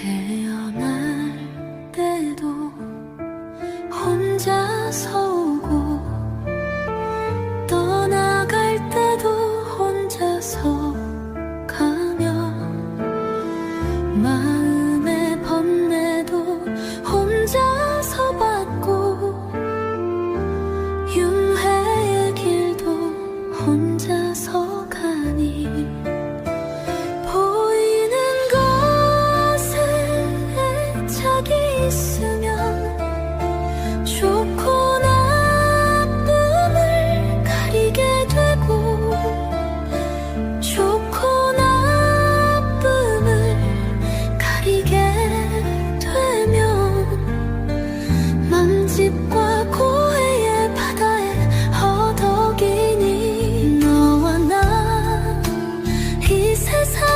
태어날 때도 혼자 서고, 떠나갈 때도 혼자서 가며 마음의 번뇌도 혼자서 받고 윤회의 길도 혼자서 있으면 좋고 나쁨을 가리게 되고 좋고 나쁨을 가리게 되면 맘집과 고해의 바다에 허덕이니 너와 나 이 세상